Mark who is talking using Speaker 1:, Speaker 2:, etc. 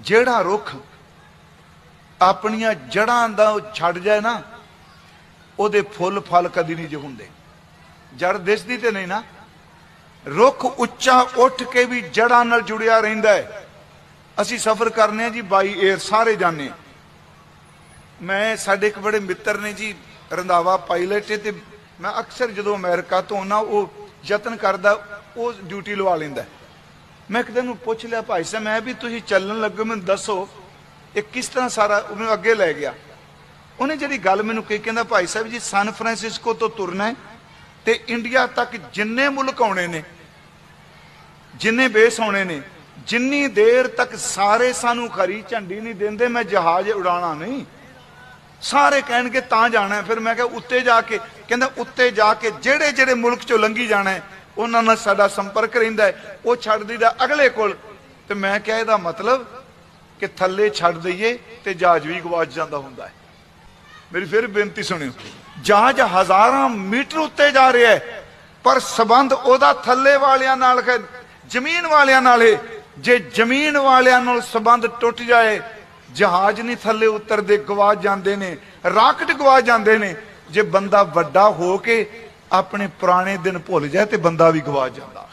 Speaker 1: ਜਿਹੜਾ ਰੁੱਖ ਆਪਣੀਆਂ ਜੜਾਂ ਦਾ ਉਹ ਛੱਡ ਜਾਏ ਨਾ, ਉਹਦੇ ਫੁੱਲ ਫਲ ਕਦੀ ਨਹੀਂ ਜੇ ਹੁੰਦੇ। ਜੜ ਦਿਸਦੀ ਤੇ ਨਹੀਂ ਨਾ। ਰੁੱਖ ਉੱਚਾ ਉੱਠ ਕੇ ਵੀ ਜੜਾਂ ਨਾਲ ਜੁੜਿਆ ਰਹਿੰਦਾ ਹੈ। ਅਸੀਂ ਸਫ਼ਰ ਕਰਨੇ ਆ ਜੀ, ਬਾਈ 에ਅਰ ਸਾਰੇ ਜਾਣੇ ਹਾਂ। ਮੈਂ, ਸਾਡੇ ਇੱਕ ਬੜੇ ਮਿੱਤਰ ਨੇ ਜੀ, ਰੰਧਾਵਾ ਪਾਇਲਟ ਤੇ ਮੈਂ ਅਕਸਰ ਜਦੋਂ ਅਮਰੀਕਾ ਤੋਂ ਆਉਣਾ ਉਹ ਯਤਨ ਕਰਦਾ, ਉਹ ਡਿਊਟੀ ਲਵਾ ਲੈਂਦਾ ਮੈਂ ਕਿਤੇ ਨੂੰ ਪੁੱਛ ਲਿਆ ਭਾਈ ਸਾਹਿਬ, ਮੈਂ ਵੀ ਤੁਸੀਂ ਚੱਲਣ ਲੱਗੇ ਮੈਨੂੰ ਦੱਸੋ ਇਹ ਕਿਸ ਤਰ੍ਹਾਂ ਸਾਰਾ ਉਹਨੂੰ ਅੱਗੇ ਲੈ ਗਿਆ। ਉਹਨੇ ਜਿਹੜੀ ਗੱਲ ਮੈਨੂੰ ਕਹੀ, ਕਹਿੰਦਾ ਭਾਈ ਸਾਹਿਬ ਜੀ ਸਨ ਫਰਾਂਸਿਸਕੋ ਤੋਂ ਤੁਰਨਾ ਹੈ ਤੇ ਇੰਡੀਆ ਤੱਕ ਜਿੰਨੇ ਮੁਲਕ ਆਉਣੇ ਨੇ, ਜਿੰਨੇ ਬੇਸ ਆਉਣੇ ਨੇ, ਜਿੰਨੀ ਦੇਰ ਤੱਕ ਸਾਰੇ ਸਾਨੂੰ ਖਰੀ ਝੰਡੀ ਨਹੀਂ ਦਿੰਦੇ, ਮੈਂ ਜਹਾਜ਼ ਉਡਾਣਾ ਨਹੀਂ। ਸਾਰੇ ਕਹਿਣਗੇ ਤਾਂ ਜਾਣਾ ਫਿਰ ਮੈਂ ਕਿਹਾ ਉੱਤੇ ਜਾ ਕੇ, ਕਹਿੰਦਾ ਉੱਤੇ ਜਾ ਕੇ ਜਿਹੜੇ ਜਿਹੜੇ ਮੁਲਕ ਚੋਂ ਲੰਘੀ ਜਾਣਾ ਉਹਨਾਂ ਨਾਲ ਸਾਡਾ ਸੰਪਰਕ ਰਹਿੰਦਾ ਹੈ, ਉਹ ਛੱਡ ਦਈਦਾ ਅਗਲੇ ਕੋਲ। ਤੇ ਮੈਂ ਕਿਹਾ ਇਹਦਾ ਮਤਲਬ ਕਿ ਥੱਲੇ ਛੱਡ ਦਈਏ ਤੇ ਜਹਾਜ਼ ਵੀ ਗਵਾਚ ਜਾਂਦਾ ਹੁੰਦਾ ਹੈ। ਮੇਰੀ ਫਿਰ ਬੇਨਤੀ ਸੁਣਿਓ, ਜਹਾਜ਼ ਹਜ਼ਾਰਾਂ ਮੀਟਰ ਉੱਤੇ ਜਾ ਰਿਹਾ ਹੈ, ਪਰ ਸਬੰਧ ਉਹਦਾ ਥੱਲੇ ਵਾਲਿਆਂ ਨਾਲ ਹੈ, ਜ਼ਮੀਨ ਵਾਲਿਆਂ ਨਾਲ ਹੈ। ਜੇ ਜ਼ਮੀਨ ਵਾਲਿਆਂ ਨਾਲ ਸਬੰਧ ਟੁੱਟ ਜਾਏ, ਜਹਾਜ਼ ਨਹੀਂ ਥੱਲੇ ਉਤਰਦੇ ਗਵਾ ਜਾਂਦੇ ਨੇ ਰਾਕਟ ਗਵਾ ਜਾਂਦੇ ਨੇ। ਜੇ ਬੰਦਾ ਵੱਡਾ ਹੋ ਕੇ ਆਪਣੇ ਪੁਰਾਣੇ ਦਿਨ ਭੁੱਲ ਜਾਏ ਤੇ ਬੰਦਾ ਵੀ ਗਵਾ ਜਾਂਦਾ